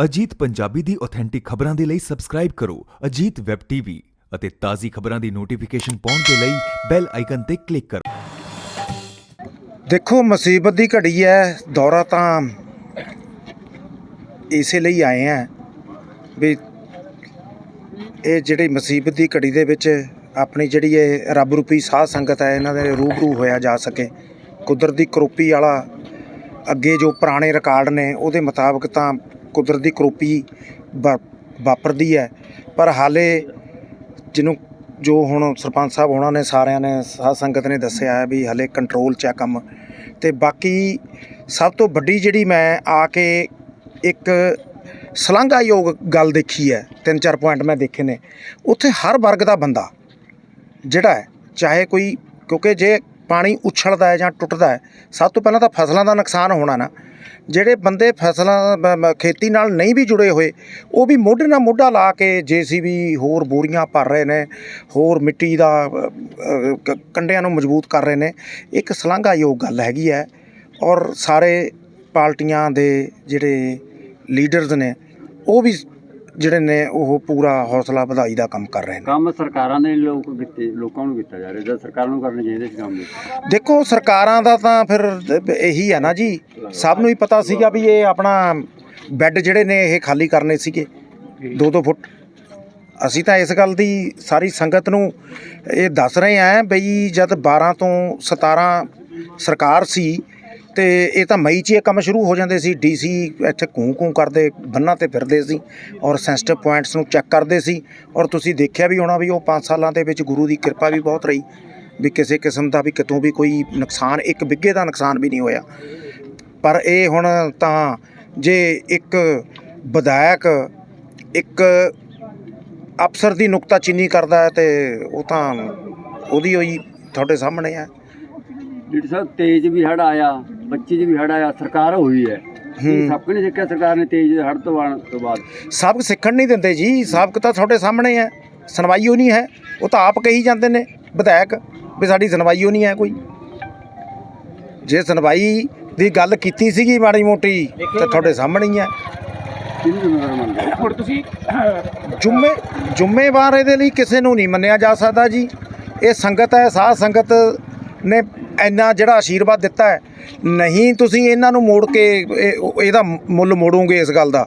ਅਜੀਤ ਪੰਜਾਬੀ ਦੀ authentic ਖਬਰਾਂ ਦੇ ਲਈ ਸਬਸਕ੍ਰਾਈਬ ਕਰੋ ਅਜੀਤ ਵੈਬ ਟੀਵੀ ਅਤੇ ਤਾਜ਼ੀ ਖਬਰਾਂ ਦੀ ਨੋਟੀਫਿਕੇਸ਼ਨ ਪਾਉਣ ਦੇ ਲਈ ਬੈਲ ਆਈਕਨ ਤੇ ਕਲਿੱਕ ਕਰੋ। ਦੇਖੋ, ਮੁਸੀਬਤ ਦੀ ਘੜੀ ਹੈ, ਦੌਰਾ ਤਾਂ ਇਸੇ ਲਈ ਆਏ ਆ ਵੀ ਇਹ ਜਿਹੜੀ ਮੁਸੀਬਤ ਦੀ ਘੜੀ ਦੇ ਵਿੱਚ ਆਪਣੀ ਜਿਹੜੀ ਇਹ ਰੱਬ ਰੂਪੀ ਸਾਧ ਸੰਗਤ ਹੈ, ਇਹਨਾਂ ਦੇ ਰੂਬਰੂ ਹੋਇਆ ਜਾ ਸਕੇ। ਕੁਦਰਤੀ ਕਰੋਪੀ ਵਾਲਾ ਅੱਗੇ ਜੋ ਪੁਰਾਣੇ ਰਿਕਾਰਡ ਨੇ, ਉਹਦੇ ਮੁਤਾਬਕ ਤਾਂ ਕੁਦਰਤ ਦੀ ਕਰੋਪੀ ਵਾ- ਵਾਪਰਦੀ ਹੈ। ਪਰ ਹਾਲੇ ਜਿਹਨੂੰ, ਜੋ ਹੁਣ ਸਰਪੰਚ ਸਾਹਿਬ ਉਹਨਾਂ ਨੇ, ਸਾਰਿਆਂ ਨੇ, ਸਾਧ ਸੰਗਤ ਨੇ ਦੱਸਿਆ ਹੈ ਵੀ ਹਲੇ ਕੰਟਰੋਲ 'ਚ ਹੈ ਕੰਮ। ਤੇ ਬਾਕੀ ਸਭ ਤੋਂ ਵੱਡੀ ਜਿਹੜੀ ਮੈਂ ਆ ਕੇ ਇੱਕ ਸ਼ਲਾਘਾਯੋਗ ਗੱਲ ਦੇਖੀ ਹੈ, ਤਿੰਨ ਚਾਰ ਪੁਆਇੰਟ ਮੈਂ ਦੇਖੇ ਨੇ। ਉੱਥੇ ਹਰ ਵਰਗ ਦਾ ਬੰਦਾ, ਜਿਹੜਾ ਹੈ, ਚਾਹੇ ਕੋਈ, ਕਿਉਂਕਿ ਜੇ ਪਾਣੀ ਉਛਲਦਾ ਹੈ ਜਾਂ ਟੁੱਟਦਾ ਹੈ ਸਭ ਤੋਂ ਪਹਿਲਾਂ ਤਾਂ ਫਸਲਾਂ ਦਾ ਨੁਕਸਾਨ ਹੋਣਾ ਨਾ। ਜਿਹੜੇ ਬੰਦੇ ਫਸਲਾਂ ਖੇਤੀ ਨਾਲ ਨਹੀਂ ਵੀ ਜੁੜੇ ਹੋਏ ਉਹ ਵੀ ਮੋਢੇ ਨਾਲ ਮੋਢਾ ਲਾ ਕੇ ਜੀਸੀਬੀ ਹੋਰ ਬੋਰੀਆਂ ਭਰ ਰਹੇ ਨੇ ਹੋਰ ਮਿੱਟੀ ਦਾ ਅ, ਕੰਡਿਆਂ ਨੂੰ ਮਜ਼ਬੂਤ ਕਰ ਰਹੇ ਨੇ ਇੱਕ ਸ਼ਲਾਘਾਯੋਗ ਗੱਲ ਹੈਗੀ ਹੈ। ਔਰ ਸਾਰੇ ਪਾਰਟੀਆਂ ਦੇ ਜਿਹੜੇ ਲੀਡਰਸ ਨੇ ਉਹ ਵੀ ਜਿਹੜੇ ਨੇ ਉਹ ਪੂਰਾ ਹੌਸਲਾ ਵਧਾਈ ਦਾ ਕੰਮ ਕਰ ਰਹੇ ਨੇ। ਕੰਮ ਸਰਕਾਰਾਂ ਦੇ ਲੋਕ ਕੀਤੇ ਲੋਕਾਂ ਨੂੰ ਕੀਤਾ ਜਾ ਰਿਹਾ ਜਦ ਸਰਕਾਰਾਂ ਨੂੰ ਕਰਨੇ ਚਾਹੀਦੇ ਸੀ ਕੰਮ ਦੇਖੋ ਸਰਕਾਰਾਂ ਦਾ ਤਾਂ ਫਿਰ ਇਹੀ ਹੈ ਨਾ ਜੀ। ਸਭ ਨੂੰ ਹੀ ਪਤਾ ਸੀਗਾ ਵੀ ਇਹ ਆਪਣਾ ਬੈੱਡ ਜਿਹੜੇ ਨੇ ਇਹ ਖਾਲੀ ਕਰਨੇ ਸੀਗੇ 2-2 ਫੁੱਟ। ਅਸੀਂ ਤਾਂ ਇਸ ਗੱਲ ਦੀ ਸਾਰੀ ਸੰਗਤ ਨੂੰ ਇਹ ਦੱਸ ਰਹੇ ਆਂ ਬਈ ਜਦ 12 ਤੋਂ 17 ਸਰਕਾਰ ਸੀ ਤੇ ਇਹ ਤਾਂ ਮਈ 'ਚ ਇਹ ਕੰਮ ਸ਼ੁਰੂ ਹੋ ਜਾਂਦੇ ਸੀ। ਡੀਸੀ ਇੱਥੇ ਕੂੰ ਕੂੰ ਕਰਦੇ, ਬੰਨਾਂ ਤੇ ਫਿਰਦੇ ਸੀ ਔਰ ਸੈਂਸਿਟਿਵ ਪੁਆਇੰਟਸ ਨੂੰ ਚੈੱਕ ਕਰਦੇ ਸੀ ਔਰ ਤੁਸੀਂ ਦੇਖਿਆ ਵੀ ਹੋਣਾ ਵੀ ਉਹ 5 ਸਾਲਾਂ ਦੇ ਵਿੱਚ ਗੁਰੂ ਦੀ ਕਿਰਪਾ ਵੀ ਬਹੁਤ ਰਹੀ ਵੀ ਕਿਸੇ ਕਿਸਮ ਦਾ ਵੀ ਕਿਤੋਂ ਵੀ ਕੋਈ ਨੁਕਸਾਨ, ਇੱਕ ਬਿੱਗੇ ਦਾ ਨੁਕਸਾਨ ਵੀ ਨਹੀਂ ਹੋਇਆ। ਪਰ ਇਹ ਹੁਣ ਤਾਂ ਜੇ ਇੱਕ ਵਿਧਾਇਕ, ਇੱਕ ਅਫਸਰ ਦੀ ਨੁਕਤਾਚੀਨੀ ਕਰਦਾ ਹੈ ਤੇ ਉਹ ਤਾਂ ਉਹਦੀ ਹੋਈ ਤੁਹਾਡੇ ਸਾਹਮਣੇ ਹੈ। ਜਿਹੜੀ ਸਾਹਿਬ, ਤੇਜ਼ ਵੀ ਹੜ ਆਇਆ। 25 ਚ ਵੀ ਹੜ ਆਇਆ ਸਰਕਾਰ ਹੋਈ ਹੈ। ਇਹ ਸਭ ਕੁਝ ਸਿੱਖਿਆ ਸਰਕਾਰ ਨੇ ਤੇਜ਼ ਹੜ ਤੋਂ ਆਉਣ ਤੋਂ ਬਾਅਦ? ਸਬਕ ਸਿੱਖਣ ਨਹੀਂ ਦਿੰਦੇ ਜੀ ਸਬਕ ਤਾਂ ਤੁਹਾਡੇ ਸਾਹਮਣੇ ਹੈ ਸੁਣਵਾਈ ਉਹ ਨਹੀਂ ਹੈ ਉਹ ਤਾਂ ਆਪ ਕਹੀ ਜਾਂਦੇ ਨੇ ਵਿਧਾਇਕ ਵੀ ਸਾਡੀ ਸੁਣਵਾਈ ਉਹ ਨਹੀਂ ਹੈ ਕੋਈ। ਜੇ ਸੁਣਵਾਈ ਦੀ ਗੱਲ ਕੀਤੀ ਸੀਗੀ ਮਾੜੀ ਮੋਟੀ ਤੇ ਤੁਹਾਡੇ ਸਾਹਮਣੇ ਹੀ ਹੈ। ਕਿਹਨੂੰ ਜ਼ਿੰਮੇਵਾਰ ਮੰਨਦੇ ਹੋ? ਹੁਣ ਤੁਸੀਂ ਜੁੰਮੇ ਜੁੰਮੇਵਾਰ ਇਹਦੇ ਲਈ ਕਿਸੇ ਨੂੰ ਨਹੀਂ ਮੰਨਿਆ ਜਾ ਸਕਦਾ ਜੀ। ਇਹ ਸੰਗਤ ਹੈ ਸਾਧ ਸੰਗਤ ਨੇ ਇੰਨਾ ਜਿਹੜਾ ਆਸ਼ੀਰਵਾਦ ਦਿੱਤਾ ਹੈ ਨਹੀਂ ਤੁਸੀਂ ਇਹਨਾਂ ਨੂੰ ਮੋੜ ਕੇ ਇਹ- ਇਹਦਾ ਮੁੱਲ ਮੋੜੋਗੇ ਇਸ ਗੱਲ ਦਾ।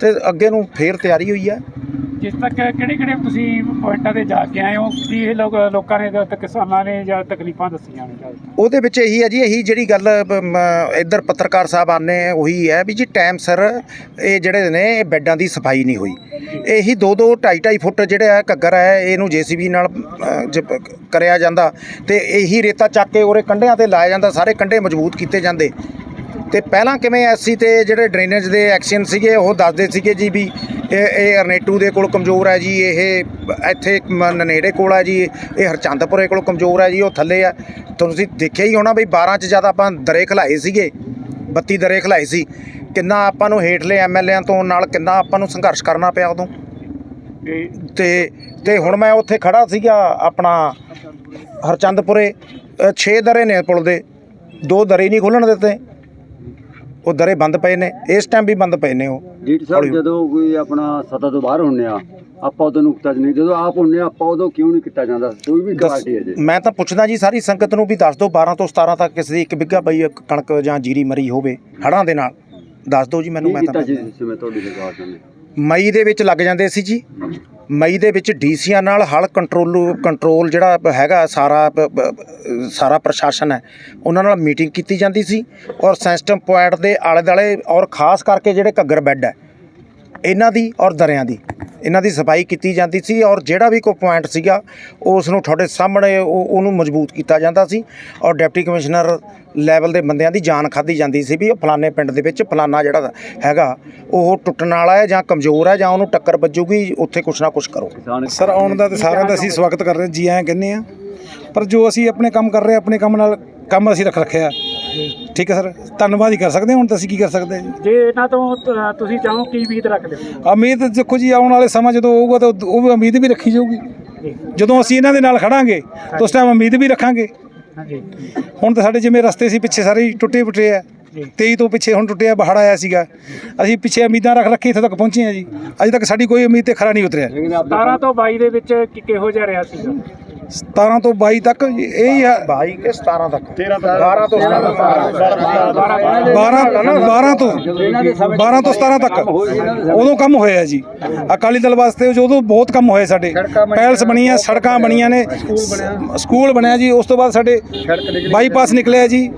ਤੇ ਅੱਗੇ ਨੂੰ ਫੇਰ ਤਿਆਰੀ ਹੋਈ ਹੈ। ਜਿਸ ਤੱਕ ਕਿਹੜੇ ਕਿਹੜੇ ਤੁਸੀਂ ਪੁਆਇੰਟਾਂ ਤੇ ਜਾ ਕੇ ਆਏ ਹੋ ਕੀ ਇਹ ਲੋਕ ਲੋਕਾਂ ਨੇ ਤੱਕ ਕਿਸਾਨਾਂ ਨੇ ਜਾਂ ਤਕਲੀਫਾਂ ਦੱਸੀਆਂ ਨੇ ਜਾਂ ਉਹਦੇ ਵਿੱਚ ਇਹੀ ਹੈ ਜੀ ਇਹੀ ਜਿਹੜੀ ਗੱਲ ਇੱਧਰ ਪੱਤਰਕਾਰ ਸਾਹਿਬ ਆਨੇ ਉਹੀ ਹੈ ਵੀ ਜੀ ਟਾਈਮ ਸਿਰ ਇਹ ਜਿਹੜੇ ਨੇ ਇਹ ਬੈੱਡਾਂ ਦੀ ਸਫ਼ਾਈ ਨਹੀਂ ਹੋਈ। ਇਹੀ 2 2 2.5 2.5 ਫੁੱਟ ਜਿਹੜਾ ਹੈ ਘੱਗਰ ਹੈ ਇਹਨੂੰ ਜੀਸੀਬੀ ਨਾਲ ਅ, ਜ- ਕਰਿਆ ਜਾਂਦਾ ਤੇ ਇਹੀ ਰੇਤਾ ਚੱਕ ਕੇ ਉਰੇ ਕੰਢਿਆਂ ਤੇ ਲਾਇਆ ਜਾਂਦਾ ਸਾਰੇ ਕੰਢੇ ਮਜ਼ਬੂਤ ਕੀਤੇ ਜਾਂਦੇ। ਤੇ ਪਹਿਲਾਂ ਕਿਵੇਂ ਐਸਸੀ ਤੇ ਜਿਹੜੇ ਡਰੇਨੇਜ ਦੇ ਐਕਸ਼ਨ ਸੀਗੇ ਉਹ ਦੱਸਦੇ ਸੀਗੇ ਜੀ ਵੀ ਇਹ ਇਹ ਅਰਨੇਟੂ ਦੇ ਕੋਲ ਕਮਜ਼ੋਰ ਹੈ ਜੀ ਇਹ ਇੱਥੇ ਮ- ਨਨੇੜੇ ਕੋਲ ਹੈ ਜੀ ਇਹ ਹਰਚੰਦਪੁਰੇ ਕੋਲ ਕਮਜ਼ੋਰ ਹੈ ਜੀ ਉਹ ਥੱਲੇ ਆ। ਤੁਸੀਂ ਦੇਖਿਆ ਹੀ ਹੋਣਾ ਵੀ 12 ਚ ਜ਼ਿਆਦਾ ਆਪਾਂ ਦਰੇ ਖਲਾਏ ਸੀਗੇ 32 ਦਰੇ ਖਲਾਏ ਸੀ ਕਿੰਨਾ ਆਪਾਂ ਨੂੰ ਹੇਠਲੇ ਐਮਐਲਏਆਂ ਤੋਂ ਨਾਲ ਕਿੰਨਾ ਆਪਾਂ ਨੂੰ ਸੰਘਰਸ਼ ਕਰਨਾ ਪਿਆ ਉਦੋਂ? ਤੇ ਤੇ ਹੁਣ ਮੈਂ ਉੱਥੇ ਖੜਾ ਸੀਗਾ ਆਪਣਾ ਹਰਚੰਦਪੁਰੇ 6 ਦਰੇ ਨੇ ਪੁਲ ਦੇ। ਦੋ ਦਰੇ ਨਹੀਂ ਖੋਲਣ ਦਿੱਤੇ। ਉਹ ਦਰੇ ਬੰਦ ਪਏ ਨੇ। ਇਸ ਟਾਈਮ ਵੀ ਬੰਦ ਪਏ ਨੇ ਉਹ। ਡੀਟ ਸਾਹਿਬ ਜਦੋਂ ਕੋਈ ਆਪਣਾ ਸਤਾ ਤੋਂ ਬਾਹਰ ਹੁੰਨੇ ਆ ਆਪਾਂ ਉਦੋਂ ਨੁਕਤਾ ਨਹੀਂ। ਜਦੋਂ ਆਪ ਹੁੰਨੇ ਆ ਆਪਾਂ ਉਦੋਂ ਕਿਉਂ ਨਹੀਂ ਕੀਤਾ ਜਾਂਦਾ? ਕੋਈ ਵੀ ਪਾਰਟੀ ਹੈ ਜੀ। ਮੈਂ ਤਾਂ ਪੁੱਛਦਾ ਜੀ ਸਾਰੀ ਸੰਗਤ ਨੂੰ ਵੀ ਦੱਸ ਦਿਓ 12 ਤੋਂ 17 ਤੱਕ ਕਿਸੇ ਦੀ ਇੱਕ ਬਿੱਗਾ ਪਈ ਕਣਕ ਜਾਂ ਜੀਰੀ ਮਰੀ ਹੋਵੇ ਹੜਾਂ ਦੇ ਨਾਲ। ਦੱਸ ਦਿਓ ਜੀ ਮੈਨੂੰ ਮੈਂ ਤਾਂ ਸਮੇਂ ਤੁਹਾਡੀ ਸਰਕਾਰ ਨੇ ਮਈ ਦੇ ਵਿੱਚ ਲੱਗ ਜਾਂਦੇ ਸੀ ਜੀ। ਮਈ ਦੇ ਵਿੱਚ ਡੀਸੀਆਂ ਨਾਲ ਹਲ ਕੰਟਰੋਲ ਕੰਟਰੋਲ ਜਿਹੜਾ ਹੈਗਾ ਸਾਰਾ ਸਾਰਾ ਪ੍ਰਸ਼ਾਸਨ ਹੈ ਉਹਨਾਂ ਨਾਲ ਮੀਟਿੰਗ ਕੀਤੀ ਜਾਂਦੀ ਸੀ ਔਰ ਸਿਸਟਮ ਪੁਆਇੰਟ ਦੇ ਆਲੇ ਦੁਆਲੇ ਔਰ ਖਾਸ ਕਰਕੇ ਜਿਹੜੇ ਘੱਗਰ ਬੈੱਡ ਹੈ ਇਹਨਾਂ ਦੀ ਔਰ ਦਰਿਆਂ ਦੀ। ਇਹਨਾਂ ਦੀ ਸਫ਼ਾਈ ਕੀਤੀ ਜਾਂਦੀ ਸੀ ਔਰ ਜਿਹੜਾ ਵੀ ਕੋਈ ਪੁਆਇੰਟ ਸੀਗਾ ਉਸ ਨੂੰ ਤੁਹਾਡੇ ਸਾਹਮਣੇ ਉਹ ਉਹਨੂੰ ਮਜ਼ਬੂਤ ਕੀਤਾ ਜਾਂਦਾ ਸੀ ਔਰ ਡਿਪਟੀ ਕਮਿਸ਼ਨਰ ਲੈਵਲ ਦੇ ਬੰਦਿਆਂ ਦੀ ਜਾਨ ਖਾਦੀ ਜਾਂਦੀ ਸੀ ਵੀ ਉਹ ਫਲਾਣੇ ਪਿੰਡ ਦੇ ਵਿੱਚ ਫਲਾਣਾ ਜਿਹੜਾ ਹੈਗਾ ਉਹ ਟੁੱਟਣ ਵਾਲਾ ਹੈ ਜਾਂ ਕਮਜ਼ੋਰ ਹੈ ਜਾਂ ਉਹਨੂੰ ਟੱਕਰ ਵੱਜੂਗੀ ਉੱਥੇ ਕੁਛ ਨਾ ਕੁਛ ਕਰੋ। ਸਰ ਆਉਣ ਦਾ ਤੇ ਸਾਰਿਆਂ ਦਾ ਅਸੀਂ ਸਵਾਗਤ ਕਰ ਰਹੇ ਜੀ ਆਇਆਂ ਕਹਿੰਦੇ ਆ ਪਰ ਜੋ ਅਸੀਂ ਆਪਣੇ ਕੰਮ ਕਰ ਰਹੇ ਆਪਣੇ ਕੰਮ ਨਾਲ ਕੰਮ ਅਸੀਂ ਰੱਖ ਰੱਖਿਆ। ਠੀਕ ਹੈ ਸਰ ਧੰਨਵਾਦ ਹੀ ਕਰ ਸਕਦੇ ਹਾਂ ਹੁਣ ਤਾਂ ਅਸੀਂ ਕੀ ਕਰ ਸਕਦੇ ਹਾਂ ਜੀ। ਜੇ ਇਹਨਾਂ ਤੋਂ ਤ- ਤੁਸੀਂ ਚਾਹੋ ਕੀ ਉਮੀਦ ਰੱਖਦੇ ਹੋ? ਉਮੀਦ ਦੇਖੋ ਜੀ ਆਉਣ ਵਾਲੇ ਸਮਾਂ ਜਦੋਂ ਆਊਗਾ ਤਾਂ ਉਹ ਵੀ ਉਮੀਦ ਵੀ ਰੱਖੀ ਜਾਊਗੀ। ਜਦੋਂ ਅਸੀਂ ਇਹਨਾਂ ਦੇ ਨਾਲ ਖੜਾਂਗੇ ਤਾਂ ਉਸ ਟਾਈਮ ਉਮੀਦ ਵੀ ਰੱਖਾਂਗੇ। ਹਾਂਜੀ। ਹੁਣ ਤਾਂ ਸਾਡੇ ਜਿਵੇਂ ਰਸਤੇ ਸੀ ਪਿੱਛੇ ਸਾਰੇ ਹੀ ਟੁੱਟੇ ਫੁੱਟੇ ਆ। 23 ਤੋਂ ਪਿੱਛੇ ਹੁਣ ਟੁੱਟਿਆ ਬਾਹੜ ਆਇਆ ਸੀਗਾ। ਅਸੀਂ ਪਿੱਛੇ ਉਮੀਦਾਂ ਰੱਖ ਰੱਖੀ ਇੱਥੇ ਤੱਕ ਪਹੁੰਚੇ ਹਾਂ ਜੀ। ਅਜੇ ਤੱਕ ਸਾਡੀ ਕੋਈ ਉਮੀਦ ਤੇ ਖਰਾ ਨਹੀਂ ਉਤਰਿਆ। ਲੇਕਿਨ ਆਪ 17 ਤੋਂ 22 ਦੇ ਵਿੱਚ ਕੀ ਕਿਹੋ ਜਿਹਾ ਰਿਹਾ ਸੀਗਾ? 17 ਤੋਂ 22 ਤੱਕ ਇਹ ਹੀ ਆ। 22 ਕੇ 17 ਤੱਕ? 13 12 ਤੋਂ 17 12 12 ਤੋਂ ਇਹਨਾਂ ਦੇ ਸਮੇਂ 12 ਤੋਂ 17 ਤੱਕ। ਉਦੋਂ ਕੰਮ ਹੋਇਆ ਜੀ। ਅਕਾਲੀ ਦਲ ਵਾਸਤੇ ਉਦੋਂ ਬਹੁਤ ਕੰਮ ਹੋਏ ਸਾਡੇ। ਪੈਲਸ ਬਣੀਆਂ ਸੜਕਾਂ ਬਣੀਆਂ ਨੇ। ਸਕੂਲ ਬਣਿਆ। ਜੀ। ਉਸ ਤੋਂ ਬਾਅਦ ਸਾਡੇ ਬਾਈਪਾਸ ਨਿਕਲਿਆ ਜੀ।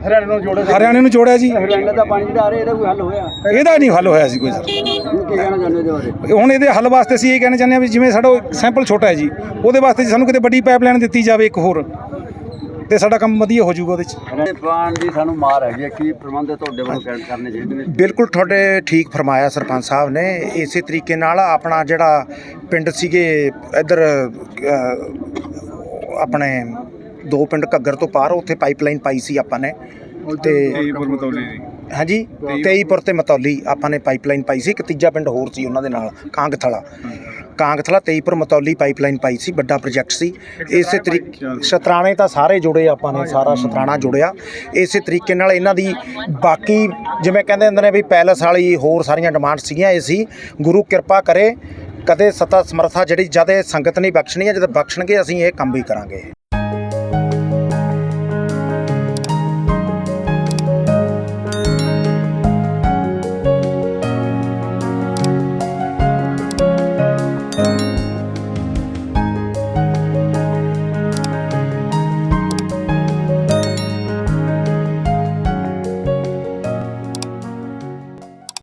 ਹਰਿਆਣੇ ਨੂੰ ਜੋੜਿਆ ਜੀ। ਹਰਿਆਣਾ ਦਾ ਪਾਣੀ ਜਿਹੜਾ ਆ ਰਿਹਾ ਇਹਦਾ ਕੋਈ ਹੱਲ ਹੋਇਆ? ਇਹਦਾ ਨਹੀਂ ਹੱਲ ਹੋਇਆ ਸੀ ਕੋਈ ਸਰ। ਕੀ ਕਹਿਣਾ ਚਾਹੁੰਦੇ ਇਹਦੇ ਬਾਰੇ? ਹੁਣ ਇਹਦੇ ਹੱਲ ਵਾਸਤੇ ਅਸੀਂ ਇਹ ਕਹਿਣਾ ਚਾਹੁੰਦੇ ਹਾਂ ਵੀ ਜਿਵੇਂ ਸਾਡਾ ਸੈਂਪਲ ਛੋਟਾ ਹੈ ਜੀ ਉਹਦੇ ਵਾਸਤੇ ਸਾਨੂੰ ਕਿਤੇ ਵੱਡੀ ਪਾਈਪਲਾਈਨ ਦਿੱਤੀ ਜਾਵੇ ਇੱਕ ਹੋਰ ਤੇ ਸਾਡਾ ਕੰਮ ਵਧੀਆ ਹੋ ਜਾਊਗਾ ਉਹਦੇ 'ਚ। ਹਰਿਆਣੇ ਪਾਣ ਦੀ ਸਾਨੂੰ ਮਾਰ ਹੈਗੀ ਹੈ ਕੀ ਪ੍ਰਬੰਧ ਤੁਹਾਡੇ ਵੱਲੋਂ ਕਰ- ਕਰਨੇ ਚਾਹੀਦੇ ਨੇ? ਬਿਲਕੁਲ ਤੁਹਾਡੇ ਠੀਕ ਫਰਮਾਇਆ ਸਰਪੰਚ ਸਾਹਿਬ ਨੇ ਇਸੇ ਤਰੀਕੇ ਨਾਲ ਆਪਣਾ ਜਿਹੜਾ ਪਿੰਡ ਸੀਗੇ ਇੱਧਰ ਆਪਣੇ ਦੋ ਪਿੰਡ ਘੱਗਰ ਤੋਂ ਪਾਰ ਉੱਥੇ ਪਾਈਪਲਾਈਨ ਪਾਈ ਸੀ ਆਪਾਂ ਨੇ ਤੇ ਹਾਂਜੀ ਤੇਈਪੁਰ। ਤੇ ਮਤੌਲੀ ਆਪਾਂ ਨੇ ਪਾਈਪਲਾਈਨ ਪਾਈ ਸੀ ਇੱਕ ਤੀਜਾ ਪਿੰਡ ਹੋਰ ਸੀ ਉਹਨਾਂ ਦੇ ਨਾਲ ਕਾਂਗਥਲਾ। ਕਾਂਗਥਲਾ ਤੇਈਪੁਰ ਮਤੌਲੀ ਪਾਈਪਲਾਈਨ ਪਾਈ ਸੀ ਵੱਡਾ ਪ੍ਰੋਜੈਕਟ ਸੀ। ਇਸੇ ਤਰੀਕੇ ਸ਼ਤਰਾਣੇ ਤਾਂ ਸਾਰੇ ਜੁੜੇ ਆਪਾਂ ਨੇ ਸਾਰਾ ਸ਼ਤਰਾਣਾ ਜੁੜਿਆ। ਇਸੇ ਤਰੀਕੇ ਨਾਲ ਇਹਨਾਂ ਦੀ ਬਾਕੀ ਜਿਵੇਂ ਕਹਿੰਦੇ ਹੁੰਦੇ ਨੇ ਵੀ ਪੈਲਸ ਵਾਲੀ ਹੋਰ ਸਾਰੀਆਂ ਡਿਮਾਂਡ ਸੀਗੀਆਂ ਇਹ ਸੀ ਗੁਰੂ ਕਿਰਪਾ ਕਰੇ ਕਦੇ ਸਤਾ ਸਮਰਥਾ ਜਿਹੜੀ ਜਦ ਸੰਗਤ ਨਹੀਂ ਬਖਸ਼ਣੀ ਹੈ ਜਦ ਬਖਸ਼ਣਗੇ ਅਸੀਂ ਇਹ ਕੰਮ ਵੀ ਕਰਾਂਗੇ।